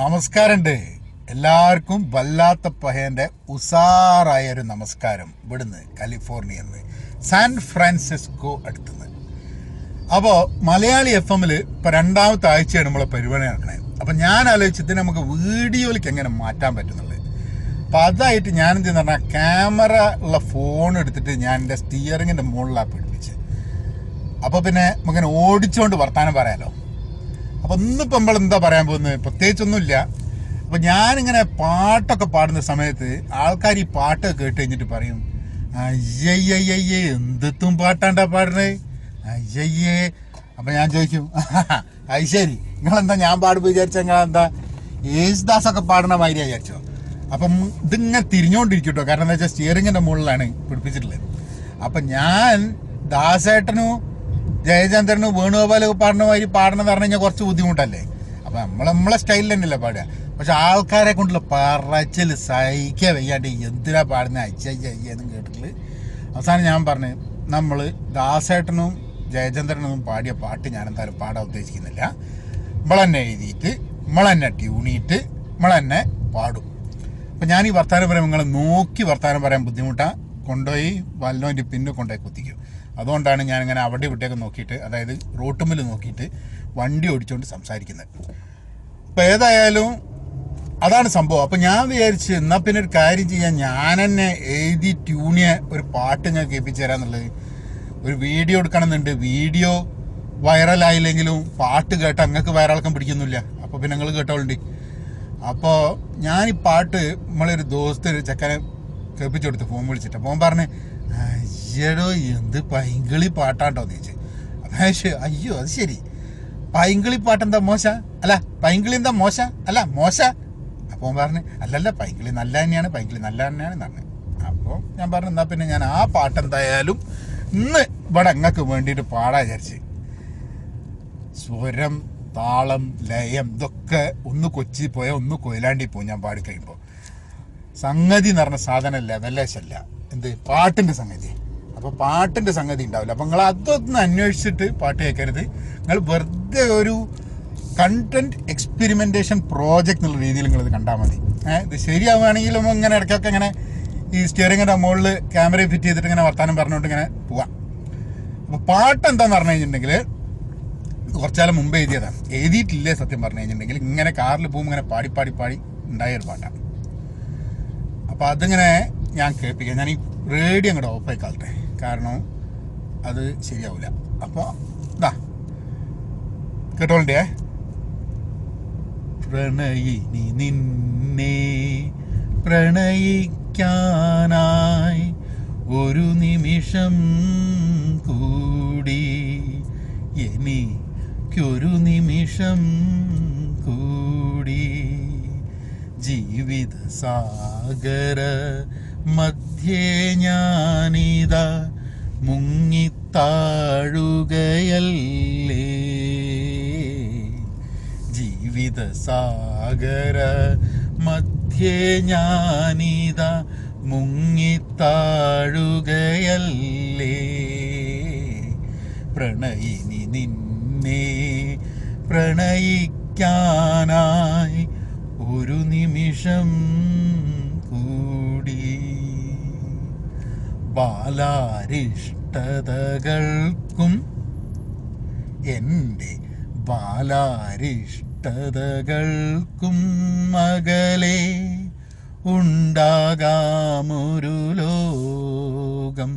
നമസ്കാരമുണ്ട്. എല്ലാവർക്കും വല്ലാത്ത പഹേന്റെ ഉസാറായ ഒരു നമസ്കാരം ഇവിടുന്ന് കാലിഫോർണിയന്ന് സാൻ ഫ്രാൻസിസ്കോ അടുത്തുനിന്ന് അപ്പോൾ മലയാളി എഫ് എമ്മിൽ ഇപ്പം രണ്ടാമത്തെ ആഴ്ചയാണ് നമ്മളെ പരിപാടി നടക്കണേ. അപ്പം ഞാൻ ആലോചിച്ചത് നമുക്ക് വീഡിയോയിലേക്ക് എങ്ങനെ മാറ്റാൻ പറ്റുന്നുള്ളത്. അപ്പം അതായിട്ട് ഞാൻ എന്ത് പറഞ്ഞാൽ ക്യാമറ ഉള്ള ഫോൺ എടുത്തിട്ട് ഞാൻ എന്റെ സ്റ്റിയറിങ്ങിന്റെ മുകളിലാണ് പിടിപ്പിച്ച്. അപ്പോൾ പിന്നെ നമുക്കിങ്ങനെ ഓടിച്ചുകൊണ്ട് വർത്താനം പറയാലോ. അപ്പൊ ഇന്നിപ്പോ നമ്മൾ എന്താ പറയാൻ പോകുന്നത്? പ്രത്യേകിച്ചൊന്നുമില്ല. അപ്പൊ ഞാനിങ്ങനെ പാട്ടൊക്കെ പാടുന്ന സമയത്ത് ആൾക്കാർ ഈ പാട്ട് കേട്ട് കഴിഞ്ഞിട്ട് പറയും അയ്യയ്യയ്യേ എന്തെത്തും പാട്ടാണ്ടാ പാടണേ അയ്യയ്യേ. അപ്പൊ ഞാൻ ചോദിക്കും അത് ശരി. നിങ്ങളെന്താ ഞാൻ പാടുമ്പോ വിചാരിച്ച നിങ്ങളെന്താ? യേശുദാസ് ഒക്കെ പാടണ മാതിരി വിചാരിച്ചോ? അപ്പം ഇതിങ്ങനെ തിരിഞ്ഞോണ്ടിരിക്കട്ടോ. കാരണം എന്താ വെച്ചാൽ സ്റ്റിയറിങ്ങിന്റെ മുകളിലാണ് പിടിപ്പിച്ചിട്ടുള്ളത്. അപ്പൊ ഞാൻ ദാസേട്ടനും ജയചന്ദ്രനും മാതിരി പാടണം എന്ന് പറഞ്ഞു കഴിഞ്ഞാൽ കുറച്ച് ബുദ്ധിമുട്ടല്ലേ? അപ്പൊ നമ്മൾ നമ്മളെ സ്റ്റൈലിൽ തന്നെയല്ലേ പാടുക. പക്ഷെ ആൾക്കാരെ കൊണ്ടുള്ള പറച്ചിൽ സഹിക്കുക വയ്യാണ്ട് എന്തിനാ പാടുന്ന? അയ്യെന്നും കേട്ടിട്ട് അവസാനം ഞാൻ പറഞ്ഞു നമ്മൾ ദാസേട്ടനും ജയചന്ദ്രനും പാടിയ പാട്ട് ഞാൻ എന്തായാലും പാടാൻ ഉദ്ദേശിക്കുന്നില്ല. നമ്മളെന്നെ എഴുതിയിട്ട് നമ്മളെന്നെ ട്യൂണിയിട്ട് നമ്മളെന്നെ പാടും. അപ്പം ഞാൻ ഈ വർത്തമാനം പറയാൻ നിങ്ങളെ നോക്കി വർത്തമാനം പറയാൻ ബുദ്ധിമുട്ടാണ് കൊണ്ടുപോയി വല്ലോന്റെ പിന്നെ കൊണ്ടുപോയി കുത്തിക്കും. അതുകൊണ്ടാണ് ഞാൻ ഇങ്ങനെ അവിടെ ഇവിടെയൊക്കെ നോക്കിയിട്ട് അതായത് റോട്ടുമ്മിൽ നോക്കിയിട്ട് വണ്ടി ഓടിച്ചുകൊണ്ട് സംസാരിക്കുന്നത്. അപ്പം ഏതായാലും അതാണ് സംഭവം. അപ്പോൾ ഞാൻ വിചാരിച്ച് എന്നാൽ പിന്നെ ഒരു കാര്യം ചെയ്യാൻ ഞാൻ തന്നെ എഴുതി ട്യൂണിയ ഒരു പാട്ട് ഞാൻ കേൾപ്പിച്ചു തരാമെന്നുള്ളത് ഒരു വീഡിയോ എടുക്കണമെന്നുണ്ട്. വീഡിയോ വൈറലായില്ലെങ്കിലും പാട്ട് കേട്ട് അങ്ങക്ക് വൈറലക്കം പിടിക്കുന്നില്ല അപ്പോൾ പിന്നെ നിങ്ങൾ കേട്ടോളുണ്ട്. അപ്പോൾ ഞാൻ ഈ പാട്ട് നമ്മളൊരു ദോസ്ത് ഒരു ചെക്കനെ കേൾപ്പിച്ചു കൊടുത്തു ഫോൺ വിളിച്ചിട്ട്. അപ്പോൾ അവൻ പറഞ്ഞ് അയ്യടോ എന്ത് പൈങ്കിളി പാട്ടാട്ടോ ചോദിച്ചു ചോദിച്ചു, അയ്യോ അത് ശരി. പൈങ്കിളി പാട്ട് എന്താ മോശ? അല്ല പൈങ്കിളി എന്താ മോശ? അല്ല മോശ. അപ്പോൾ പറഞ്ഞു അല്ലല്ല പൈങ്കിളി നല്ല തന്നെയാണ് പൈങ്കിളി നല്ല തന്നെയാണ് പറഞ്ഞു. അപ്പോൾ ഞാൻ പറഞ്ഞു എന്നാ പിന്നെ ഞാൻ ആ പാട്ട് എന്തായാലും ഇന്ന് ഇവിടെ അങ്ങക്ക് വേണ്ടിയിട്ട് പാടാ വിചാരിച്ച്. സ്വരം താളം ലയം ഇതൊക്കെ ഒന്ന് കൊച്ചി പോയാൽ ഒന്ന് കൊയിലാണ്ടി പോകും ഞാൻ പാടി സംഗതി എന്ന് പറഞ്ഞ സാധനം ലെവലേശല്ല എന്ത്? പാട്ടിന്റെ സംഗതി. അപ്പൊ പാട്ടിന്റെ സംഗതി ഉണ്ടാവില്ല. അപ്പൊ നിങ്ങൾ അതൊന്ന് അന്വേഷിച്ചിട്ട് പാട്ട് കേൾക്കരുത്. നിങ്ങൾ വെറുതെ ഒരു കണ്ടന്റ് എക്സ്പെരിമെന്റേഷൻ പ്രോജക്റ്റ് എന്നുള്ള രീതിയിൽ നിങ്ങൾ ഇത് കണ്ടാൽ മതി ഇത് ശരിയാവുകയാണെങ്കിൽ നമ്മൾ ഇങ്ങനെ ഇടയ്ക്കൊക്കെ ഇങ്ങനെ ഈ സ്റ്റിയറിങ്ങിന്റെ മുകളിൽ ക്യാമറ ഫിറ്റ് ചെയ്തിട്ട് ഇങ്ങനെ വർത്താനം പറഞ്ഞുകൊണ്ട് ഇങ്ങനെ പോവാം. അപ്പോൾ പാട്ട് എന്താന്ന് പറഞ്ഞു കഴിഞ്ഞിട്ടുണ്ടെങ്കിൽ കുറച്ചാലും മുമ്പ് എഴുതിയതാണ് എഴുതിയിട്ടില്ലേ സത്യം പറഞ്ഞു കഴിഞ്ഞിട്ടുണ്ടെങ്കിൽ ഇങ്ങനെ കാറിൽ പോകുമ്പോൾ ഇങ്ങനെ പാടി പാടി പാടി ഉണ്ടായ ഒരു പാട്ടാണ് അപ്പോൾ അതിങ്ങനെ ഞാൻ കേൾപ്പിക്കാം. ഞാൻ ഈ റേഡിയോ അങ്ങോട്ട് ഓഫായി കളട്ടെ കാരണം അത് ശരിയാവില്ല അപ്പോൾ ഇതാ കേട്ടോണ്ടേ പ്രണയിനി നിന്നെ പ്രണയിക്കാനായി ഒരു നിമിഷം കൂടി. എനിക്കൊരു നിമിഷം കൂടി. ജീവിത സാഗര മധ്യേ ഞാനിത മുങ്ങിത്താഴുകയല്ലേ. ജീവിത സാഗര മധ്യേ ഞാനിത മുങ്ങിത്താഴുകയല്ലേ. പ്രണയിനി നിന്നെ പ്രണയിക്കാനായി ഒരു നിമിഷം കൂടി. ബാലാരിഷ്ടതകൾക്കും എന്റെ ബാലാരിഷ്ടതകൾക്കും മകളെ ഉണ്ടാകാമൊരു ലോകം.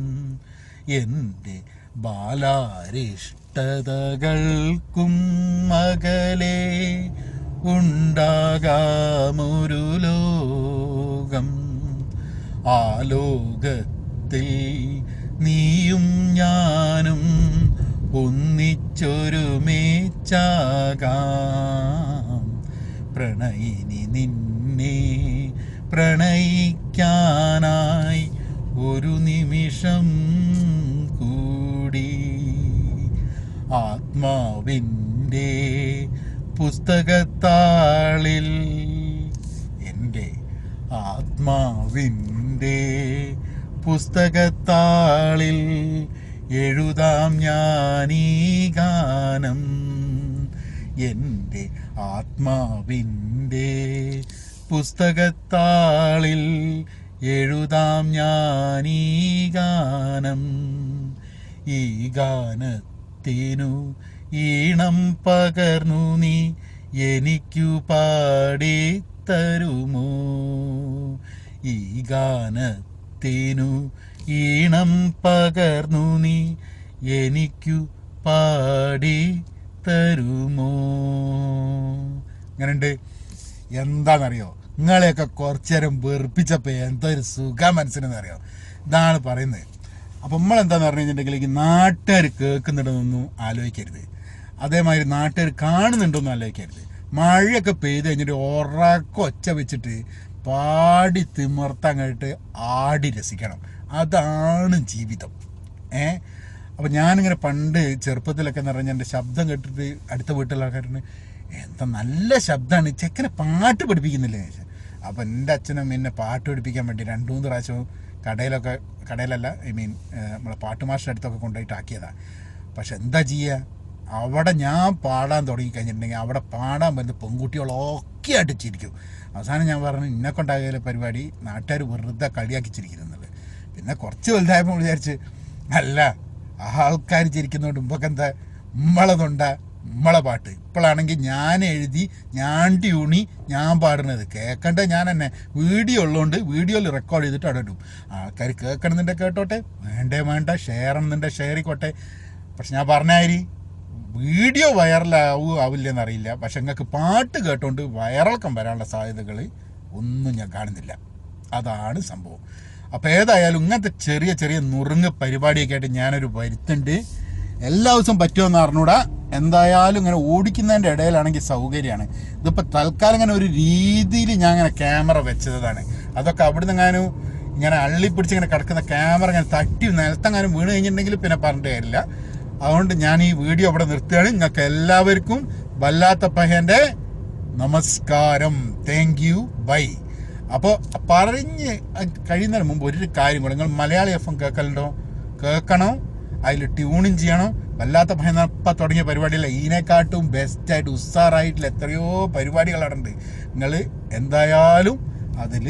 എന്റെ ബാലാരിഷ്ടതകൾക്കും മകളെ ഉണ്ടാകാമൊരു ലോകം. ആ ലോകത്തിൽ നീയും ഞാനും ഒന്നിച്ചൊരുമേച്ചാകാം. പ്രണയിനി നിന്നെ പ്രണയിക്കാനായി ഒരു നിമിഷം കൂടി. ആത്മാവിന്റെ പുസ്തകത്താളിൽ എന്റെ ആത്മാവിന്റെ പുസ്തകത്താളിൽ എഴുതാം ഞാനീ ഗാനം. എന്റെ ആത്മാവിന്റെ പുസ്തകത്താളിൽ എഴുതാം ഞാനീ ഗാനം. ഈ ഗാനത്തിനു ഈണം പകർന്നു നീ എനിക്കു പാടി തരുമോ ഈ ഗാനത്തിനു ഈണം പകർന്നു നീ എനിക്കു പാടി തരുമോ? അങ്ങനെയുണ്ട് എന്താണെന്നറിയോ? നിങ്ങളെയൊക്കെ കുറച്ചു നേരം വെറുപ്പിച്ചപ്പോൾ എന്തൊരു സുഖം മനസ്സിനെന്നറിയോ ഇതാണ് പറയുന്നത്. അപ്പം നമ്മളെന്താന്ന് പറഞ്ഞു കഴിഞ്ഞിട്ടുണ്ടെങ്കിൽ നാട്ടുകാർ കേൾക്കുന്നുണ്ടെന്നൊന്നും ആലോചിക്കരുത്. അതേമാതിരി നാട്ടുകാർ കാണുന്നുണ്ടോന്നും ആലോചിക്കരുത്. മഴയൊക്കെ പെയ്ത് കഴിഞ്ഞിട്ട് ഉറക്കം വെച്ചിട്ട് പാടി തിമർത്തങ്ങോട്ട് ആടി രസിക്കണം. അതാണ് ജീവിതം. ഏ? അപ്പം ഞാനിങ്ങനെ പണ്ട് ചെറുപ്പത്തിലൊക്കെ എന്ന് പറഞ്ഞാൽ എന്റെ ശബ്ദം കേട്ടിട്ട് അടുത്ത വീട്ടിലുള്ള ആൾക്കാരുണ്ട് എന്താ നല്ല ശബ്ദമാണ് ചെക്കനെ പാട്ട് പഠിപ്പിക്കുന്നില്ലേ? എന്ന് ചോദിച്ചു. അപ്പം എന്റെ അച്ഛനും എന്നെ പാട്ട് പഠിപ്പിക്കാൻ വേണ്ടി രണ്ടു മൂന്ന് പ്രാവശ്യവും കടയിലൊക്കെ കടയിലല്ല ഐ മീൻ നമ്മളെ മാസ്റ്റർ അടുത്തൊക്കെ കൊണ്ടുപോയിട്ട് ആക്കിയതാണ് പക്ഷെ എന്താ ചെയ്യുക അവിടെ ഞാൻ പാടാൻ തുടങ്ങി കഴിഞ്ഞിട്ടുണ്ടെങ്കിൽ അവിടെ പാടാൻ വരുന്ന പെൺകുട്ടികളൊക്കെ ആയിട്ട് ചിരിക്കും. അവസാനം ഞാൻ പറഞ്ഞു ഇന്നെ പരിപാടി നാട്ടുകാർ വെറുതെ കളിയാക്കി ചിരിക്കുന്നുള്ളത് പിന്നെ കുറച്ച് വലുതായപ്പോൾ വിചാരിച്ച് അല്ല ആൾക്കാർ ചിരിക്കുന്നതുകൊണ്ട് മുമ്പൊക്കെ എന്താ? ഉമ്മളതുണ്ട ഉമ്മളെ പാട്ട്. ഇപ്പോഴാണെങ്കിൽ ഞാൻ എഴുതി ഞാൻ ഊണി ഞാൻ പാടുന്നത്. കേൾക്കേണ്ട ഞാൻ തന്നെ. വീഡിയോ ഉള്ളതുകൊണ്ട് വീഡിയോയിൽ റെക്കോർഡ് ചെയ്തിട്ട് അവിടെ ഇടും. ആൾക്കാർ കേൾക്കണമെന്നുണ്ടെ കേട്ടോട്ടെ വേണ്ടേ വേണ്ട ഷെയർ എന്നുണ്ടെ ഷെയർ ആയിക്കോട്ടെ. പക്ഷെ ഞാൻ പറഞ്ഞാരി വീഡിയോ വൈറലാവൂ ആവില്ലെന്ന് അറിയില്ല പക്ഷെ നിങ്ങൾക്ക് പാട്ട് കേട്ടോണ്ട് വൈറൽക്കം വരാനുള്ള സാധ്യതകൾ ഒന്നും ഞാൻ കാണുന്നില്ല. അതാണ് സംഭവം. അപ്പോൾ ഏതായാലും ഇങ്ങനത്തെ ചെറിയ ചെറിയ നുറുങ്ങ് പരിപാടിയൊക്കെ ആയിട്ട് ഞാനൊരു വരുത്തുണ്ട്. എല്ലാ ദിവസവും പറ്റുമെന്ന് അറിഞ്ഞൂടാ. എന്തായാലും ഇങ്ങനെ ഓടിക്കുന്നതിന്റെ ഇടയിലാണെങ്കിൽ സൗകര്യമാണ്. ഇതിപ്പോൾ തൽക്കാലം ഇങ്ങനെ ഒരു രീതിയിൽ ഞാൻ ഇങ്ങനെ ക്യാമറ വെച്ചതാണ്. അതൊക്കെ അവിടുന്ന് എങ്ങാനും ഇങ്ങനെ അള്ളിപ്പിടിച്ച് ഇങ്ങനെ കിടക്കുന്ന ക്യാമറ ഇങ്ങനെ തട്ടി നിലത്തെങ്ങാനും വീണ് കഴിഞ്ഞിട്ടുണ്ടെങ്കിൽ പിന്നെ പറഞ്ഞിട്ട് കാര്യമില്ല. അതുകൊണ്ട് ഞാൻ ഈ വീഡിയോ അവിടെ നിർത്തുകയാണ്. നിങ്ങൾക്ക് എല്ലാവർക്കും വല്ലാത്ത പഹേന്റെ നമസ്കാരം. താങ്ക് യു ബൈ അപ്പോൾ പറഞ്ഞ് കഴിയുന്നതിന് മുമ്പ് ഒരു കാര്യം കൂടെ. നിങ്ങൾ മലയാളി എഫ് എം കേൾക്കലുണ്ടോ? കേൾക്കണം? അതിൽ ട്യൂണിങ് ചെയ്യണം? വല്ലാത്ത ഭയന്നപ്പ തുടങ്ങിയ പരിപാടിയില്ല ഇതിനെക്കാട്ടും ബെസ്റ്റായിട്ട് ഉസ്സാറായിട്ടുള്ള എത്രയോ പരിപാടികൾ അവിടെ ഉണ്ട്. നിങ്ങൾ എന്തായാലും അതിൽ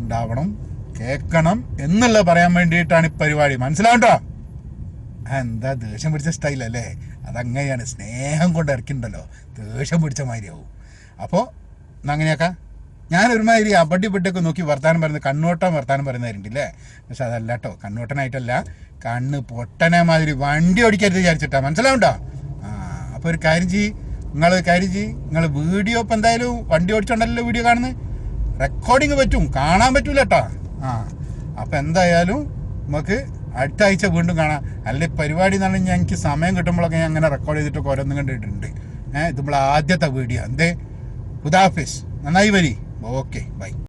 ഉണ്ടാവണം കേൾക്കണം എന്നുള്ള പറയാൻ വേണ്ടിയിട്ടാണ് ഈ പരിപാടി. മനസ്സിലാവണ്ടോ എന്താ ദേഷ്യം പിടിച്ച സ്റ്റൈലല്ലേ അതങ്ങനെയാണ്. സ്നേഹം കൊണ്ട് ഇറക്കിണ്ടല്ലോ. ദേഷ്യം പിടിച്ച മാതിരിയാവും. അപ്പോൾ അങ്ങനെയൊക്കെ? ഞാൻ ഒരുമാതിരി അബഡിപ്പെട്ടൊക്കെ നോക്കി വർത്താനം പറയുന്നത് കണ്ണോട്ടം വർത്താനം പറയുന്നവരുണ്ടല്ലേ പക്ഷെ അതല്ല കേട്ടോ കണ്ണോട്ടനായിട്ടല്ല കണ്ണ് പൊട്ടനെ മാതിരി വണ്ടി ഓടിക്കരുത് വിചാരിച്ചിട്ടാ. മനസ്സിലാവുണ്ടോ? ആ അപ്പോൾ ഒരു കാര്യം ചെയ്യ്. നിങ്ങൾ കാര്യം ചെയ്യ്. നിങ്ങൾ വീഡിയോ ഇപ്പം എന്തായാലും വണ്ടി ഓടിച്ചോണ്ടല്ലോ വീഡിയോ കാണുന്നത്? റെക്കോർഡിങ് പറ്റും. കാണാൻ പറ്റൂല കേട്ടോ ആ അപ്പം എന്തായാലും നമുക്ക് അടുത്ത ആഴ്ച വീണ്ടും കാണാം. അല്ലെ പരിപാടി എന്ന് പറഞ്ഞാൽ എനിക്ക് സമയം കിട്ടുമ്പോഴൊക്കെ ഞാൻ അങ്ങനെ റെക്കോർഡ് ചെയ്തിട്ടൊക്കെ ഓരോന്നും കണ്ടിട്ടുണ്ട്. ഏഹ് ഇത് നമ്മളെ ആദ്യത്തെ വീഡിയോ എന്തേ? ഹുദാഫിസ് നന്നായി വരി. Okay bye